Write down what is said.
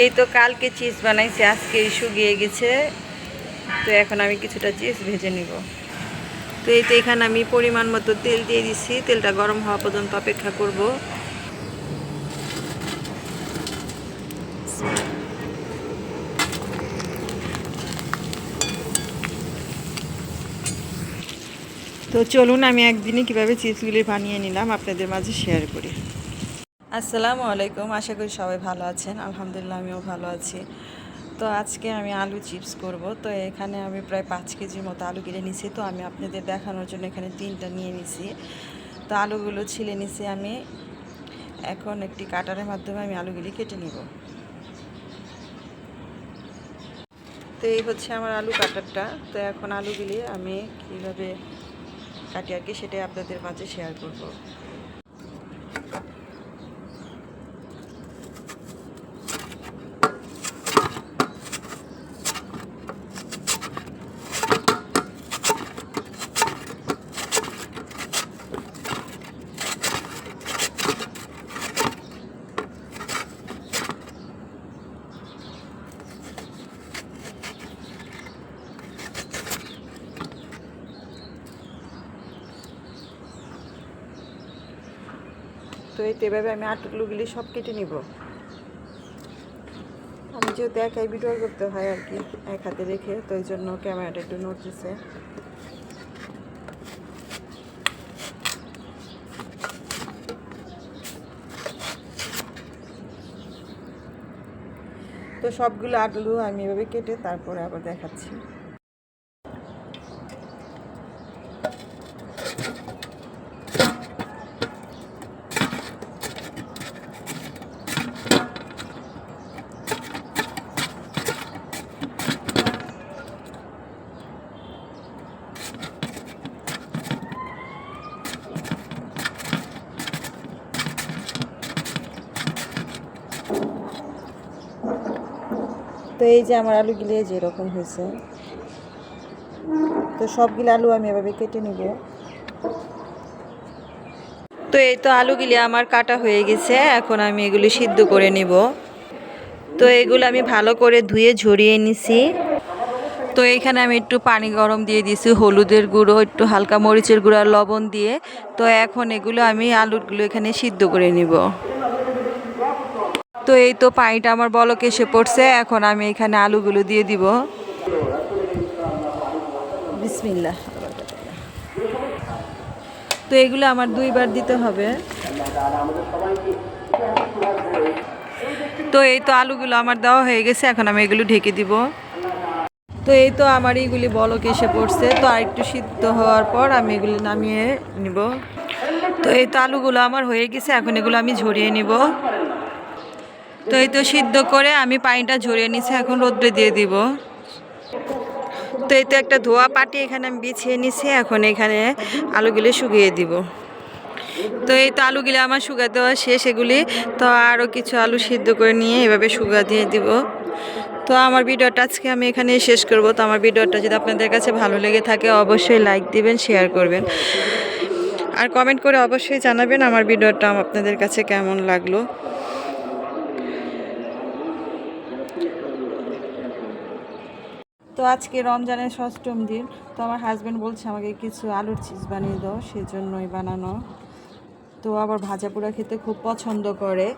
এই তো কালকে চিজ বানাইছি আজকে শুকিয়ে গেছে। তো এখন আমি কিছুটা চিজ ভেজে নিব। তো এই তো এখানে আমি পরিমাণ মতো তেল দিয়ে দিচ্ছি তেলটা গরম হওয়া পর্যন্ত অপেক্ষা করব। তো চলুন, আমি একদিনে কীভাবে চিজগুলি বানিয়ে নিলাম আপনাদের মাঝে শেয়ার করি। আসসালামু আলাইকুম, আশা করি সবাই ভালো আছেন। আলহামদুলিল্লাহ, আমিও ভালো আছি। তো আজকে আমি আলু চিপস করব। তো এখানে আমি প্রায় পাঁচ কেজির মতো আলু কিনে নিছি। তো আমি আপনাদের দেখানোর জন্য এখানে তিনটা নিয়ে নিছি। তো আলুগুলো ছিলে নিছি আমি। এখন একটি কাটারের মাধ্যমে আমি আলুগুলি কেটে নিব। তো এই হচ্ছে আমার আলু কাটারটা। তো এখন আলুগুলি আমি কীভাবে কাটি আর কি সেটাই আপনাদের মাঝে শেয়ার করব। তো এই তো এভাবে আমি আটগুলোগুলি সব কেটে নিব। আমি যেহেতু একাই ভিডিও করতে হয় আর কি, এক হাতে রেখে, তো এই জন্য ক্যামেরাটা একটু নড়তেছে। তো সবগুলো আলু আমি এভাবে কেটে তারপরে আবার দেখাচ্ছি। তো এই যে আমার আলুগুলি এই যে এরকম হয়েছে। তো সবগুলো আলু আমি এভাবে কেটে নিব। তো এই তো আলুগুলি আমার কাটা হয়ে গেছে, এখন আমি এগুলি সিদ্ধ করে নিব। তো এগুলো আমি ভালো করে ধুয়ে ঝরিয়ে নিছি। তো এইখানে আমি একটু পানি গরম দিয়ে দিয়েছি, হলুদের গুঁড়ো, একটু হালকা মরিচের গুঁড়ো আর লবণ দিয়ে। তো এখন এগুলো আমি আলুগুলো এখানে সিদ্ধ করে নিব। তো এই তো পানিটা আমার বলক এসে পড়ছে, এখন আমি এখানে আলুগুলো দিয়ে দিব। তো এগুলো আমার দুইবার দিতে হবে। তো এই তো আলুগুলো আমার দেওয়া হয়ে গেছে, এখন আমি এগুলো ঢেকে দিব। তো এই তো আমার এইগুলি বলক এসে পড়ছে, তো আর একটু সিদ্ধ হওয়ার পর আমি এগুলি নামিয়ে নিব। তো এই তো আলুগুলো আমার হয়ে গেছে, এখন এগুলো আমি ঝরিয়ে নিব। তো এই তো সিদ্ধ করে আমি পানিটা ঝরিয়ে নিছি, এখন রোদ্রে দিয়ে দিব। তো এই তো একটা ধোয়া পাটি এখানে আমি বিছিয়ে নিছি, এখন এখানে আলুগুলি শুকিয়ে দিব। তো এই তো আলুগুলি আমার শুকা দেওয়া শেষ এগুলি, তো আরও কিছু আলু সিদ্ধ করে নিয়ে এভাবে শুকা দিয়ে দিব। তো আমার ভিডিওটা আজকে আমি এখানে শেষ করব। তো আমার ভিডিওটা যদি আপনাদের কাছে ভালো লেগে থাকে, অবশ্যই লাইক দিবেন, শেয়ার করবেন। আর কমেন্ট করে অবশ্যই জানাবেন আমার ভিডিওটা আপনাদের কাছে কেমন লাগল। তো আজকে রমজানের ষষ্ঠম দিন, তো আমার হাজব্যান্ড বলছে, আমাকে কিছু আলুর চিজ বানিয়ে দাও, সেজন্যই বানানো। তো আবার ভাজা পোড়া খেতে খুব পছন্দ করে।